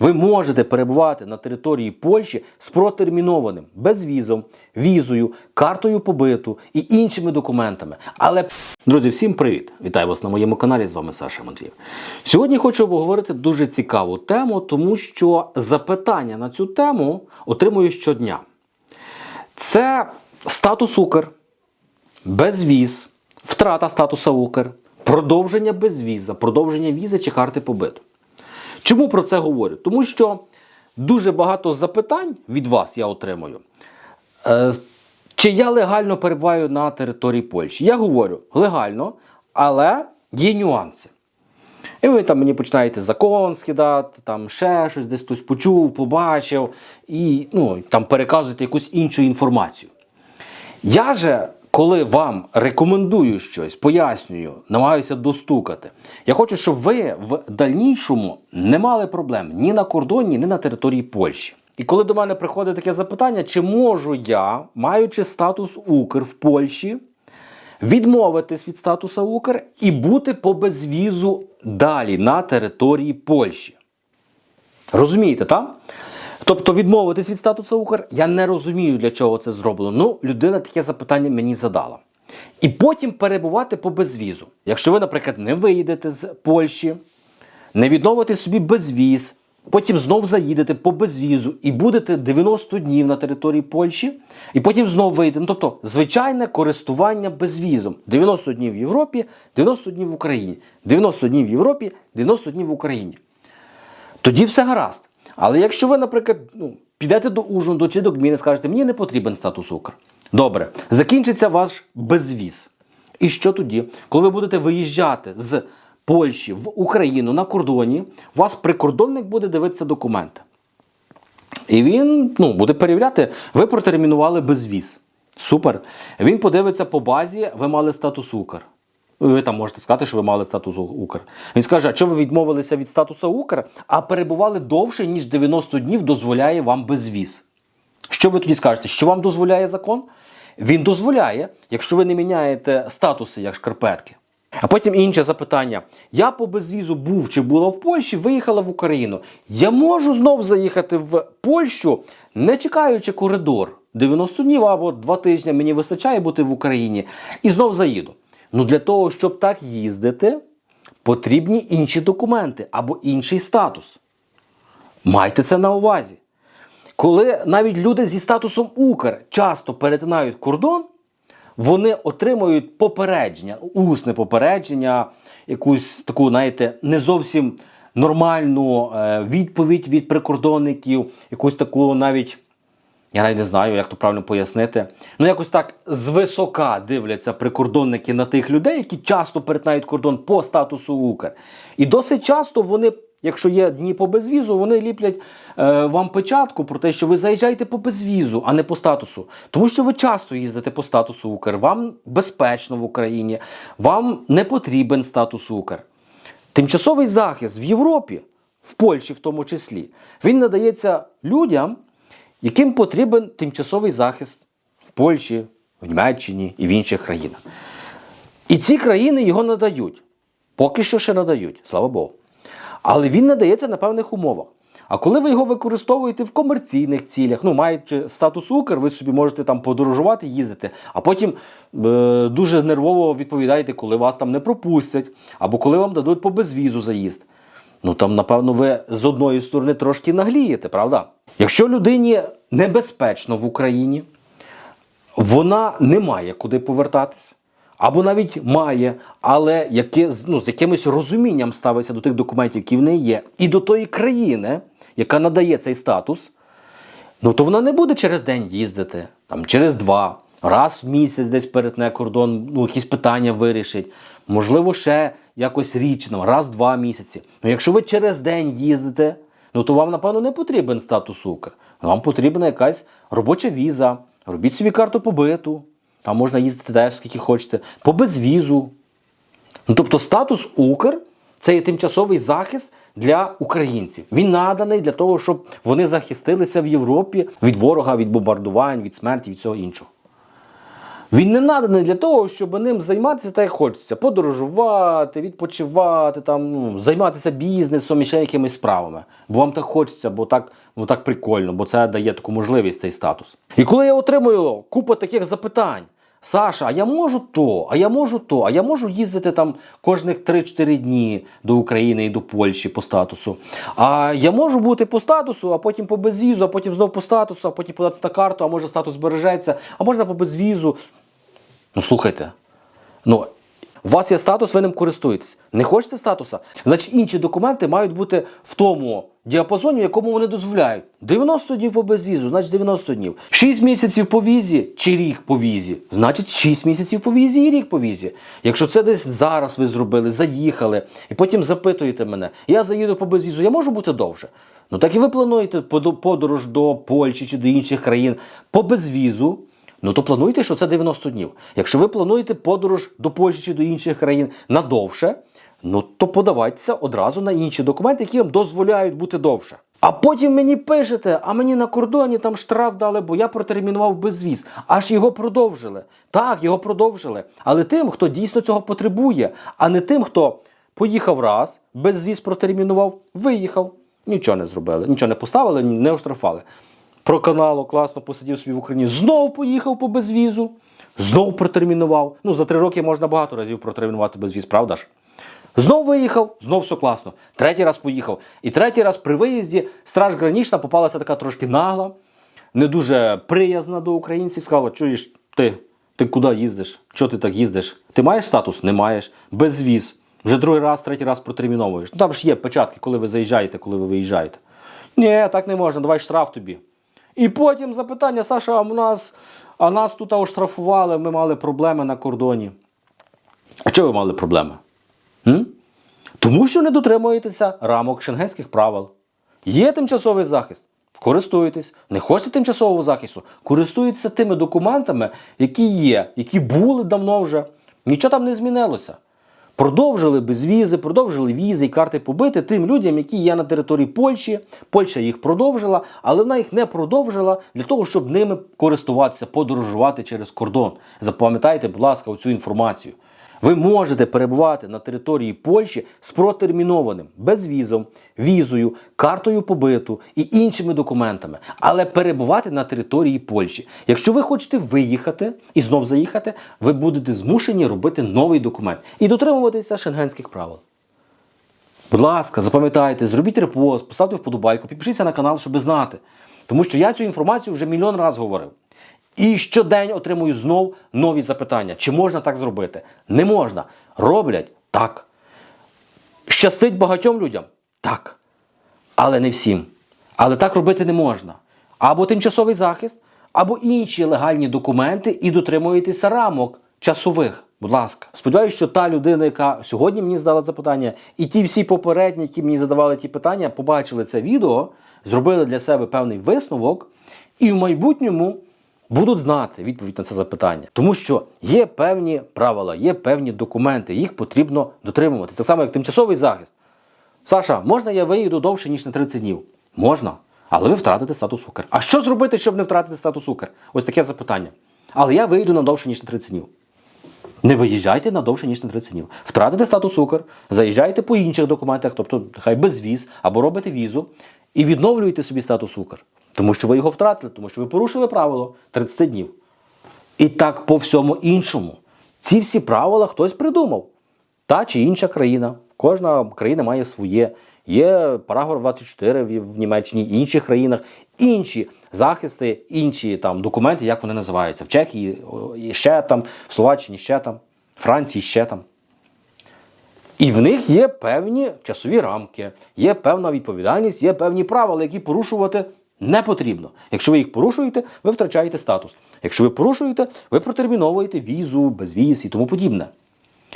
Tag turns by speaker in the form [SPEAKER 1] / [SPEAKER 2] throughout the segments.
[SPEAKER 1] Ви можете перебувати на території Польщі з протермінованим безвізом, візою, картою побиту і іншими документами. Але друзі, всім привіт! Вітаю вас на моєму каналі. З вами Саша Матвіїв. Сьогодні хочу обговорити дуже цікаву тему, тому що запитання на цю тему отримую щодня. Це статус Укр, безвіз, втрата статуса Укр, продовження безвіза, продовження візи чи карти побиту. Чому про це говорю? Тому що дуже багато запитань від вас я отримую. Е, Чи я легально перебуваю на території Польщі? Я говорю легально, але є нюанси. І ви там мені починаєте закон скидати, там ще щось десь хтось почув, побачив, і ну, там переказуєте якусь іншу інформацію. Я же, коли вам рекомендую щось, пояснюю, намагаюся достукати, я хочу, щоб ви в дальнішому не мали проблем ні на кордоні, ні на території Польщі. І коли до мене приходить таке запитання, чи можу я, маючи статус Укр в Польщі, відмовитись від статуса Укр і бути по безвізу далі на території Польщі. Розумієте, так? Тобто відмовитись від статусу Укр, я не розумію, для чого це зроблено. Ну, людина таке запитання мені задала. І потім перебувати по безвізу. Якщо ви, наприклад, не виїдете з Польщі, не відновите собі безвіз, потім знов заїдете по безвізу і будете 90 днів на території Польщі, і потім знов вийдете. Ну, тобто, звичайне користування безвізом. 90 днів в Європі, 90 днів в Україні. 90 днів в Європі, 90 днів в Україні. Тоді все гаразд. Але якщо ви, наприклад, ну, підете до Ужгороду чи до Гміни, скажете, мені не потрібен статус Укр. Добре, закінчиться ваш безвіз. І що тоді? Коли ви будете виїжджати з Польщі в Україну на кордоні, у вас прикордонник буде дивитися документи. І він ну, буде перевіряти, ви протермінували безвіз. Супер. Він подивиться по базі, ви мали статус Укр. Ви там можете сказати, що ви мали статус Укр. Він скаже, а чого ви відмовилися від статусу Укр, а перебували довше, ніж 90 днів дозволяє вам безвіз. Що ви тоді скажете? Що вам дозволяє закон? Він дозволяє, якщо ви не міняєте статуси як шкарпетки. А потім інше запитання. Я по безвізу був чи була в Польщі, виїхала в Україну. Я можу знов заїхати в Польщу, не чекаючи коридор. 90 днів або 2 тижні мені вистачає бути в Україні. І знов заїду. Ну для того, щоб так їздити, потрібні інші документи або інший статус. Майте це на увазі. Коли навіть люди зі статусом Укр часто перетинають кордон, вони отримують попередження, усне попередження, якусь таку, знаєте, не зовсім нормальну е, відповідь від прикордонників, якусь таку навіть. Я навіть не знаю, як то правильно пояснити. Ну, якось так звисока дивляться прикордонники на тих людей, які часто перетинають кордон по статусу Укр. І досить часто вони, якщо є дні по безвізу, вони ліплять е, вам печатку про те, що ви заїжджаєте по безвізу, а не по статусу. Тому що ви часто їздите по статусу Укр. Вам безпечно в Україні, вам не потрібен статус Укр. Тимчасовий захист в Європі, в Польщі в тому числі, він надається людям яким потрібен тимчасовий захист в Польщі, в Німеччині і в інших країнах. І ці країни його надають. Поки що ще надають, слава Богу. Але він надається на певних умовах. А коли ви його використовуєте в комерційних цілях, ну, маючи статус Укр, ви собі можете там подорожувати, їздити, а потім е, дуже нервово відповідаєте, коли вас там не пропустять, або коли вам дадуть по безвізу заїзд. Ну там, напевно, ви з одної сторони трошки наглієте, правда? Якщо людині небезпечно в Україні, вона не має куди повертатись, або навіть має, але яке, ну, з якимось розумінням ставиться до тих документів, які в неї є, і до тої країни, яка надає цей статус, ну то вона не буде через день їздити, там, через два, раз в місяць десь перетне кордон, ну, якісь питання вирішить. Можливо, ще якось річно, раз-два місяці. Ну, якщо ви через день їздите, ну то вам, напевно, не потрібен статус Укр. Вам потрібна якась робоча віза. Робіть собі карту побиту. Там можна їздити теж скільки хочете, по безвізу. Ну, тобто статус Укр це є тимчасовий захист для українців. Він наданий для того, щоб вони захистилися в Європі від ворога, від бомбардувань, від смерті, від всього іншого. Він не наданий для того, щоб ним займатися так, як хочеться. Подорожувати, відпочивати, там, ну, займатися бізнесом і ще якимись справами. Бо вам так хочеться, бо так, бо так прикольно, бо це дає таку можливість, цей статус. І коли я отримую купу таких запитань, Саша, а я можу то, а я можу то, а я можу їздити там кожних 3-4 дні до України і до Польщі по статусу. А я можу бути по статусу, а потім по безвізу, а потім знов по статусу, а потім податися на карту, а може статус збережеться, а можна по безвізу. Ну слухайте, ну. У вас є статус, ви ним користуєтесь. Не хочете статуса? Значить, інші документи мають бути в тому діапазоні, в якому вони дозволяють. 90 днів по безвізу, значить 90 днів. 6 місяців по візі чи рік по візі, значить 6 місяців по візі і рік по візі. Якщо це десь зараз ви зробили, заїхали, і потім запитуєте мене, я заїду по безвізу, я можу бути довше? Ну так і ви плануєте подо- подорож до Польщі чи до інших країн по безвізу. Ну то плануйте, що це 90 днів. Якщо ви плануєте подорож до Польщі чи до інших країн надовше, ну то подавайтеся одразу на інші документи, які вам дозволяють бути довше. А потім мені пишете, а мені на кордоні там штраф дали, бо я протермінував безвіз. Аж його продовжили. Так, його продовжили. Але тим, хто дійсно цього потребує, а не тим, хто поїхав раз, безвіз протермінував, виїхав. Нічого не зробили, нічого не поставили, не оштрафували проканало, класно посидів собі в Україні, знов поїхав по безвізу, знов протермінував. Ну, за три роки можна багато разів протермінувати безвіз, правда ж? Знов виїхав, знов все класно. Третій раз поїхав. І третій раз при виїзді страж гранічна попалася така трошки нагла, не дуже приязна до українців. Сказала, чуєш, ти, ти куди їздиш? Чого ти так їздиш? Ти маєш статус? Не маєш. Безвіз. Вже другий раз, третій раз протерміновуєш. Ну там ж є печатки, коли ви заїжджаєте, коли ви виїжджаєте. Ні, так не можна, давай штраф тобі. І потім запитання, Саша, а в нас, а нас тут оштрафували, ми мали проблеми на кордоні. А чого ви мали проблеми? М? Тому що не дотримуєтеся рамок шенгенських правил. Є тимчасовий захист. Користуйтесь. Не хочете тимчасового захисту, користуйтеся тими документами, які є, які були давно вже. Нічого там не змінилося. Продовжили безвізи, продовжили візи і карти побити тим людям, які є на території Польщі. Польща їх продовжила, але вона їх не продовжила для того, щоб ними користуватися, подорожувати через кордон. Запам'ятайте, будь ласка, оцю інформацію. Ви можете перебувати на території Польщі з протермінованим безвізом, візою, картою побиту і іншими документами, але перебувати на території Польщі. Якщо ви хочете виїхати і знов заїхати, ви будете змушені робити новий документ і дотримуватися шенгенських правил. Будь ласка, запам'ятайте, зробіть репост, поставте вподобайку, підпишіться на канал, щоб знати. Тому що я цю інформацію вже мільйон разів говорив. І щодень отримую знов нові запитання. Чи можна так зробити? Не можна. Роблять так. Щастить багатьом людям? Так. Але не всім. Але так робити не можна. Або тимчасовий захист, або інші легальні документи і дотримуєтеся рамок часових. Будь ласка, сподіваюся, що та людина, яка сьогодні мені задала запитання, і ті всі попередні, які мені задавали ті питання, побачили це відео, зробили для себе певний висновок, і в майбутньому будуть знати відповідь на це запитання. Тому що є певні правила, є певні документи, їх потрібно дотримуватися. Так само, як тимчасовий захист. Саша, можна я виїду довше, ніж на 30 днів? Можна. Але ви втратите статус Укр. А що зробити, щоб не втратити статус Укр? Ось таке запитання. Але я виїду на довше, ніж на 30 днів. Не виїжджайте на довше, ніж на 30 днів. Втратите статус Укр, заїжджайте по інших документах, тобто хай без віз, або робите візу, і відновлюєте собі статус Укр. Тому що ви його втратили, тому що ви порушили правило 30 днів. І так по всьому іншому. Ці всі правила хтось придумав. Та чи інша країна. Кожна країна має своє. Є параграф 24 в Німеччині, інших країнах, інші захисти, інші там документи, як вони називаються. В Чехії ще там, в Словаччині ще там, в Франції ще там. І в них є певні часові рамки, є певна відповідальність, є певні правила, які порушувати не потрібно. Якщо ви їх порушуєте, ви втрачаєте статус. Якщо ви порушуєте, ви протерміновуєте візу, безвіз і тому подібне.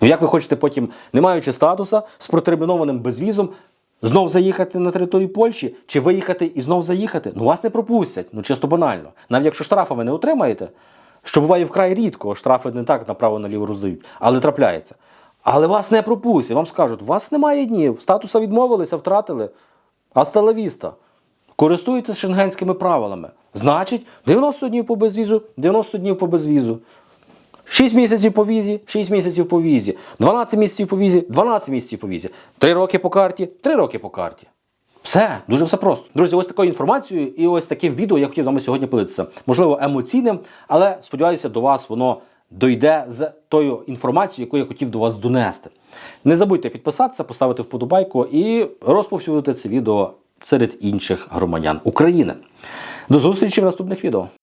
[SPEAKER 1] Ну як ви хочете потім, не маючи статуса, з протермінованим безвізом, знов заїхати на територію Польщі чи виїхати і знов заїхати? Ну вас не пропустять, ну чисто банально. Навіть якщо штрафи ви не отримаєте, що буває вкрай рідко, штрафи не так направо-наліво роздають, але трапляється. Але вас не пропустять, вам скажуть, у вас немає днів, статуса відмовилися, втратили. Асталавіста. Користуєтеся шенгенськими правилами. Значить, 90 днів по безвізу, 90 днів по безвізу. 6 місяців по візі, 6 місяців по візі, 12 місяців по візі, 12 місяців по візі, 3 роки по карті, 3 роки по карті. Все, дуже все просто. Друзі, ось такою інформацією і ось таким відео я хотів з вами сьогодні поділитися. Можливо, емоційним, але сподіваюся, до вас воно дойде з тою інформацією, яку я хотів до вас донести. Не забудьте підписатися, поставити вподобайку і розповсюдити це відео серед інших громадян України. До зустрічі в наступних відео.